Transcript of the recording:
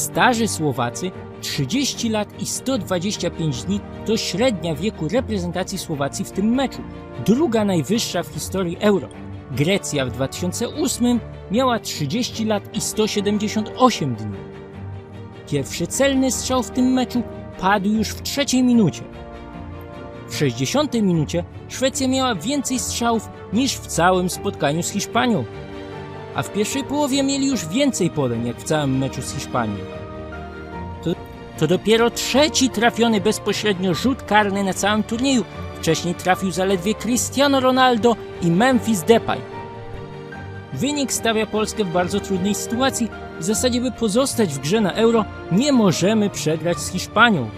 Starzy Słowacy 30 lat i 125 dni to średnia wieku reprezentacji Słowacji w tym meczu. Druga najwyższa w historii Euro. Grecja w 2008 miała 30 lat i 178 dni. Pierwszy celny strzał w tym meczu padł już w trzeciej minucie. W 60 minucie Szwecja miała więcej strzałów niż w całym spotkaniu z Hiszpanią. A w pierwszej połowie mieli już więcej podań jak w całym meczu z Hiszpanią. To, to dopiero trzeci trafiony bezpośrednio rzut karny na całym turnieju. Wcześniej trafił zaledwie Cristiano Ronaldo i Memphis Depay. Wynik stawia Polskę w bardzo trudnej sytuacji. W zasadzie, by pozostać w grze na euro, nie możemy przegrać z Hiszpanią.